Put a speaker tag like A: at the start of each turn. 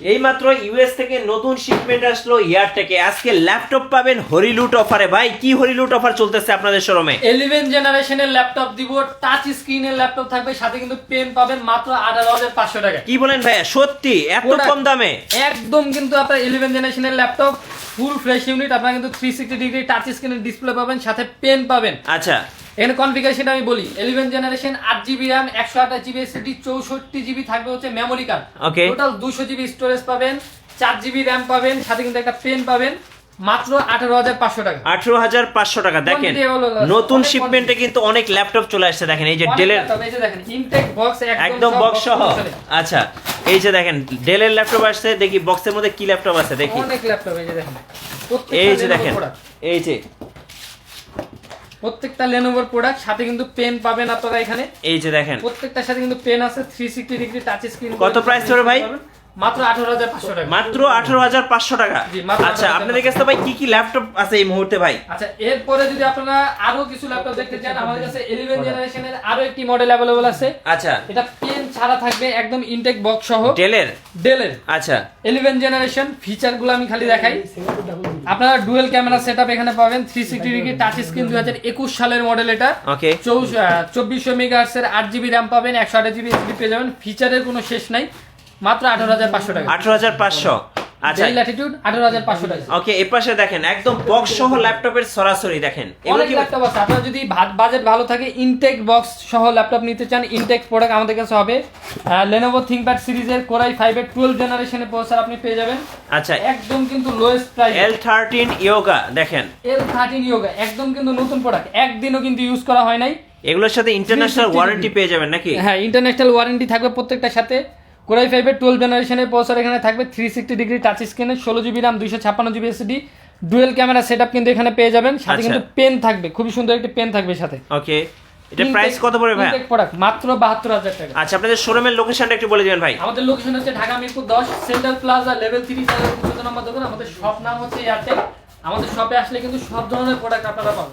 A: এই মাত্র ইউএস থেকে নতুন শিপমেন্ট আসলো এয়ারটেকে আজকে ল্যাপটপ পাবেন হরিলুট অফারে ভাই কি হরিলুট অফার চলতেছে আপনাদের শোরুমে
B: ইলেভেন জেনারেশনের ল্যাপটপ দিব টাচ স্ক্রিনের ল্যাপটপ থাকবে সাথে কিন্তু পেন পাবেন মাত্র আঠারো হাজার পাঁচশো টাকা।
A: কি বলেন ভাইয়া? সত্যি? এত কম দামে?
B: একদম কিন্তু আপনার ইলেভেন জেনারেশনের ল্যাপটপ ফুল ফ্রেশ ইউনিট আপনারা কিন্তু থ্রি সিক্সটি ডিগ্রি টাচ স্ক্রিনের ডিসপ্লে পাবেন সাথে পেন পাবেন।
A: আচ্ছা।
B: এখানে কনফিগারেশন আমি বলি ইলেভেন জেনারেশন আট জিবি র্যাম একশো আঠাশ জিবি এসএসডি চৌষট্টি জিবি থাকবে হচ্ছে মেমোরি কার্ড
A: Okay.
B: টোটাল দুশো জিবি স্টোরেজ পাবেন চার জিবি র্যাম পাবেন সাথে কিন্তু একটা পেন পাবেন মাত্র আঠারো হাজার পাঁচশো টাকা।
A: আঠারো হাজার পাঁচশো টাকা দেখেন। নতুন শিপমেন্টে কিন্তু অনেক ল্যাপটপ চলে আসছে দেখেন এই যে ডেলের
B: ইনটেক বক্স
A: একদম বক্স সহ। আচ্ছা এই যে দেখেন ডেলের ল্যাপটপ আসছে দেখি বক্সের মধ্যে কি ল্যাপটপ আছে দেখি।
B: অনেক ল্যাপটপ এই যে দেখেন
A: এই যে দেখেন এই যে
B: প্রত্যেকটা লেনোভোর প্রোডাক্ট সাথে কিন্তু পেন পাবেন আপনারা এখানে।
A: এই যে দেখেন।
B: প্রত্যেকটার সাথে কিন্তু পেন আছে three sixty degree touch screen
A: কত প্রাইস পড়বে ভাই?
B: মাত্র আঠারো হাজার পাঁচশো টাকা।
A: মাত্র আঠারো হাজার পাঁচশো টাকা?
B: জি,
A: আচ্ছা আপনাদের কাছে ভাই কি কি ল্যাপটপ আছে এই মুহূর্তে ভাই?
B: আচ্ছা এরপরে যদি আপনারা আরও কিছু ল্যাপটপ দেখতে চান আমাদের কাছে ইলেভেন জেনারেশনের আরও একটি মডেল অ্যাভেলেবল আছে।
A: আচ্ছা।
B: এটা ছাড়া থাকবে একদম ইনটেক বক্স সহ।
A: ডেলের?
B: ডেলের।
A: আচ্ছা।
B: ইলেভেন জেনারেশন ফিচারগুলো আমি খালি দেখাই। আপনারা ডুয়েল ক্যামেরা সেট এখানে পাবেন three sixty degree touch screen দুই হাজার একুশ সালের মডেল এটা।
A: ওকে।
B: চব্বিশশো মেগাহার্সের আট জিবি র্যাম পাবেন একশো আঠাশ জিবি এসডি পেয়ে যাবেন। ফিচারের কোনো শেষ নাই মাত্র আঠারো হাজার পাঁচশো টাকা।
A: আঠারো হাজার পাঁচশো। আচ্ছা।
B: ল্যাটিটিউড টাকা।
A: ওকে পাশে দেখেন একদম বক্স সহ ল্যাপটপের সরাসরি দেখেন।
B: অনেক ল্যাপটপ আছে। আপনার যদি বাজেট ভালো থাকে ইনটেক বক্স সহ ল্যাপটপ নিতে চান ইনটেক প্রোডাক্ট আমাদের কাছে হবে। লেনোভো থিংকপ্যাড সিরিজের কোরাই ফাইভের টুয়েলভ জেনারেশনের প্রসেসর আপনি পেয়ে যাবেন।
A: আচ্ছা।
B: একদম কিন্তু lowest price
A: L thirteen Yoga দেখেন।
B: এল থার্টিন ইয়োগা একদম কিন্তু নতুন প্রোডাক্ট একদিনও কিন্তু ইউজ করা হয় নাই।
A: এগুলোর সাথে ইন্টারন্যাশনাল ওয়ারেন্টি পেয়ে যাবেন নাকি?
B: হ্যাঁ ইন্টারন্যাশনাল ওয়ারেন্টি থাকবে প্রত্যেকটার সাথে। কোরাই ফাইভের টুয়েলভ জেনারেশনের প্রসেসর এখানে থাকবে থ্রি সিক্সটি ডিগ্রি টাচ স্ক্রিনের ষোলো জিবি রাম দুইশো ছাপ্পান্ন GB SD dual camera set কিন্তু এখানে পেয়ে যাবেন। সাথে
A: আচ্ছা।
B: কিন্তু পেন থাকবে খুবই সুন্দর একটি পেন থাকবে সাথে।
A: ওকে এটা প্রাইস কত পড়বে ভাই
B: প্রোডাক্ট মাত্র বাহাত্তর হাজার টাকা।
A: আচ্ছা আপনাদের শোরুমের লোকেশনটা একটু বলে দিবেন ভাই।
B: আমাদের লোকেশন হচ্ছে ঢাকা মিরপুর দশ Central Plaza level three number দোকান। আমাদের শপ নাম হচ্ছে এয়ারটেল আমাদের শপে আসলে কিন্তু সব ধরনের প্রোডাক্ট আপনারা পাবেন।